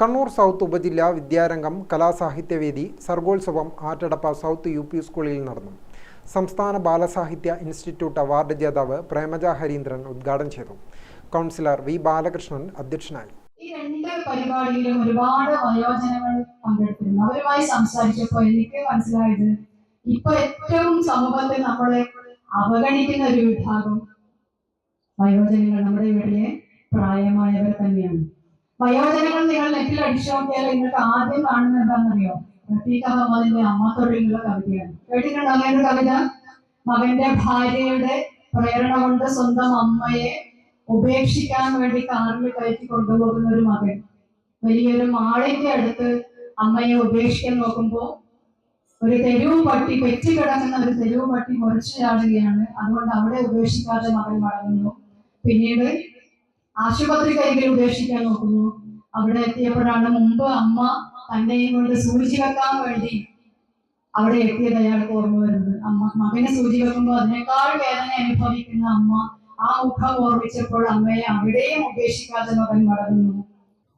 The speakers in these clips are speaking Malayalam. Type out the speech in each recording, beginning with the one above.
കണ്ണൂർ സൗത്ത് ഉപജില്ലാ വിദ്യാരംഗം കലാസാഹിത്യവേദി സർഗോത്സവം ആറ്റടപ്പ സൗത്ത് യു പി സ്കൂളിൽ നടന്നു. സംസ്ഥാന ബാലസാഹിത്യ ഇൻസ്റ്റിറ്റ്യൂട്ട് അവാർഡ് ജേതാവ് പ്രേമജ ഹരീന്ദ്രൻ ഉദ്ഘാടനം ചെയ്തു. കൗൺസിലർ വി ബാലകൃഷ്ണൻ അധ്യക്ഷനായി. ഈ രണ്ട് പരിപാടിയിലും ഒരുപാട് വയോജനങ്ങൾ പങ്കെടുത്തിരുന്നു. അവരുമായി സംസാരിച്ചപ്പോൾ എനിക്ക് മനസ്സിലായത് ഇപ്പൊ ഏറ്റവും സമൂഹത്തിൽ നമ്മളെ അവഗണിക്കുന്ന ഒരു വിഭാഗം വയോജനങ്ങൾ നമ്മുടെ വീട്ടിലെ പ്രായമായവർ തന്നെയാണ്. വയോജനങ്ങൾ നിങ്ങൾ നെറ്റിൽ അടിച്ചു നോക്കിയാൽ നിങ്ങൾക്ക് ആദ്യം കാണുന്നത് എന്താണെന്നറിയോ? റഫീഖ് അഹമ്മദിന്റെ അമ്മ തൊഴിലുള്ള കവിതയാണ്. കേട്ടിട്ടുണ്ടോ അങ്ങനെ കവിത? മകന്റെ ഭാര്യയുടെ പ്രേരണ കൊണ്ട് സ്വന്തം അമ്മയെ ഉപേക്ഷിക്കാൻ വേണ്ടി കാറിൽ കയറ്റി കൊണ്ടുപോകുന്ന ഒരു മകൻ. വലിയൊരു മാളിന്റെ അടുത്ത് അമ്മയെ ഉപേക്ഷിക്കാൻ നോക്കുമ്പോൾ ഒരു തെരുവും പട്ടി പെറ്റി കിടക്കുന്ന ഒരു തെരുവും പട്ടി മുറിച്ചു ചാടുകയാണ്. അതുകൊണ്ട് അവിടെ ഉപേക്ഷിക്കാതെ മകൻ മടങ്ങുന്നു പിന്നീട് ആശുപത്രി കൈകൾ ഉപേക്ഷിക്കാൻ നോക്കുന്നു. അവിടെ എത്തിയപ്പോഴാണ് മുമ്പ് അമ്മ തന്നെയും കൊണ്ട് സൂചി വെക്കാൻ വേണ്ടി അവിടെ എത്തിയത് അയാൾക്ക് ഓർമ്മ വരുന്നത്. അമ്മ മകനെ സൂചി വെക്കുമ്പോൾ അതിനേക്കാൾ വേദന അനുഭവിക്കുന്ന അമ്മ ആ മുഖം ഓർമ്മിച്ചപ്പോൾ അമ്മയെ അവിടെയും ഉപേക്ഷിക്കാതെ മകൻ മടങ്ങുന്നു.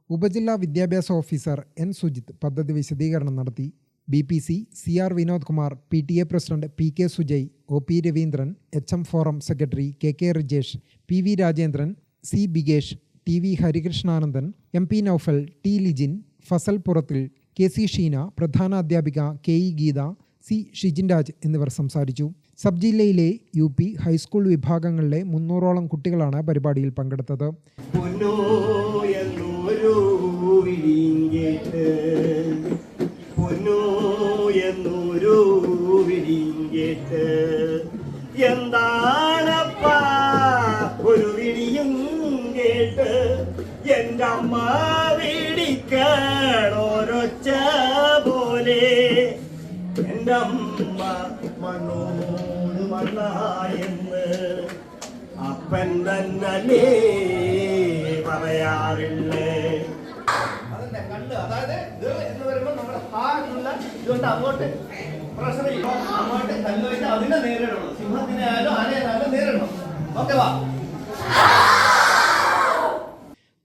ഉപജില്ലാ വിദ്യാഭ്യാസ ഓഫീസർ എൻ സുജിത്ത് പദ്ധതി വിശദീകരണം നടത്തി. B P C C R Vinod Kumar P T A president P K Sujay O P Raveendran H M forum secretary K K Rijesh P V Rajendran C Bigesh T V Harikrishnanandan M P Noufal T Lijin Fasal പുറത്തിൽ K C Sheena പ്രധാന അധ്യാപിക K E Geetha C Shijin Raj എന്നിവർ സംസാരിച്ചു. സബ് ജില്ലയിലെ യു പി ഹൈസ്കൂൾ വിഭാഗങ്ങളിലെ മുന്നൂറോളം കുട്ടികളാണ് പരിപാടിയിൽ പങ്കെടുത്തത്. എന്താ എന്റെ അമ്മ വിളിക്കണോരൊച്ച പോലെ. എന്റെ അമ്മ മണ്ണോട് മണ്ണായെന്ന് അപ്പൻ തന്നെ പറയാറില്ലേ? അതിന്റെ കണ്ണ്. അതായത് ഇത് എന്ന് പറയുമ്പോൾ നമ്മുടെ ഹാർട്ടുള്ള ഇതുകൊണ്ട് അങ്ങോട്ട് പ്രഷർ ചെയ്യും അങ്ങോട്ട് കല്ലുവെച്ച് അതിനെ നേരിടണം. സിംഹത്തിനെ ആയാലും ആനയായാലും നേരിടണം. ഓക്കെ വാ.